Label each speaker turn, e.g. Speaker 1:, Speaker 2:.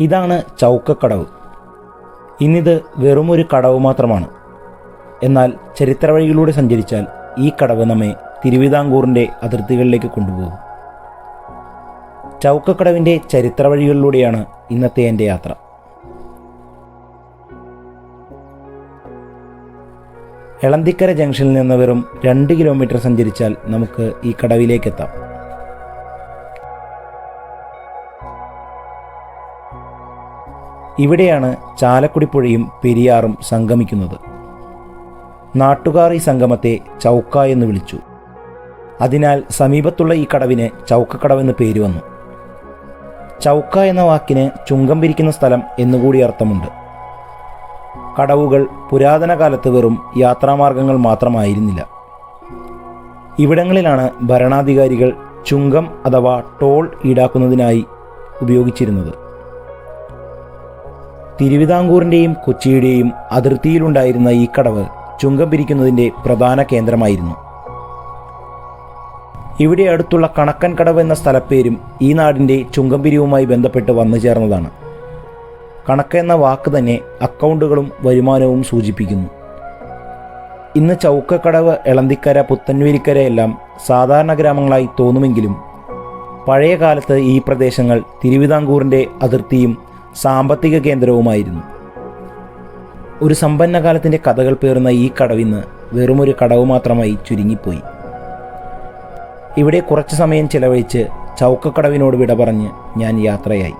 Speaker 1: ഇതാണ് ചൗക്കക്കടവ്. ഇന്നിത് വെറുമൊരു കടവ് മാത്രമാണ്. എന്നാൽ ചരിത്ര വഴിയിലൂടെ സഞ്ചരിച്ചാൽ ഈ കടവ് നമ്മെ തിരുവിതാംകൂറിന്റെ അതിർത്തികളിലേക്ക് കൊണ്ടുപോകും. ചൗക്കക്കടവിന്റെ ചരിത്രവഴികളിലൂടെയാണ് ഇന്നത്തെ എന്റെ യാത്ര. എളന്തിക്കര ജംഗ്ഷനിൽ നിന്ന് വെറും രണ്ട് കിലോമീറ്റർ സഞ്ചരിച്ചാൽ നമുക്ക് ഈ കടവിലേക്കെത്താം ഇവിടെയാണ് ചാലക്കുടി പുഴയും പെരിയാറും സംഗമിക്കുന്നത്. നാട്ടുകാർ ഈ സംഗമത്തെ ചൗക്ക എന്ന് വിളിച്ചു. അതിനാൽ സമീപത്തുള്ള ഈ കടവിന് ചൗക്കക്കടവെന്ന് പേര് വന്നു. ചൗക്ക എന്ന വാക്കിന് ചുങ്കം പിരിക്കുന്ന സ്ഥലം എന്നുകൂടി അർത്ഥമുണ്ട്. കടവുകൾ പുരാതന കാലത്ത് വെറും യാത്രാമാർഗങ്ങൾ മാത്രമായിരുന്നില്ല. ഇവിടങ്ങളിലാണ് ഭരണാധികാരികൾ ചുങ്കം അഥവാ ടോൾ ഈടാക്കുന്നതിനായി ഉപയോഗിച്ചിരുന്നത്. തിരുവിതാംകൂറിന്റെയും കൊച്ചിയുടെയും അതിർത്തിയിലുണ്ടായിരുന്ന ഈ കടവ് ചുങ്കം പിരിക്കുന്നതിന്റെ പ്രധാന കേന്ദ്രമായിരുന്നു. ഇവിടെ അടുത്തുള്ള കണക്കൻ കടവ് എന്ന സ്ഥലപ്പേരും ഈ നാടിന്റെ ചുങ്കം പിരിവുമായി ബന്ധപ്പെട്ട് വന്നു ചേർന്നതാണ്. കണക്ക എന്ന വാക്ക് തന്നെ അക്കൗണ്ടുകളും വരുമാനവും സൂചിപ്പിക്കുന്നു. ഇന്ന് ചൗക്കക്കടവ് എളന്തിക്കര പുത്തൻവേലിക്കര എല്ലാം സാധാരണ ഗ്രാമങ്ങളായി തോന്നുമെങ്കിലും പഴയ കാലത്ത് ഈ പ്രദേശങ്ങൾ തിരുവിതാംകൂറിന്റെ അതിർത്തിയും സാമ്പത്തിക കേന്ദ്രവുമായിരുന്നു. ഒരു സമ്പന്ന കാലത്തിന്റെ കഥകൾ പേർന്ന ഈ കടവിന്ന് വെറുമൊരു കടവ് മാത്രമായി ചുരുങ്ങിപ്പോയി. ഇവിടെ കുറച്ച് സമയം ചിലവഴിച്ച് ചൗക്കക്കടവിനോട് വിട പറഞ്ഞ് ഞാൻ യാത്രയായി.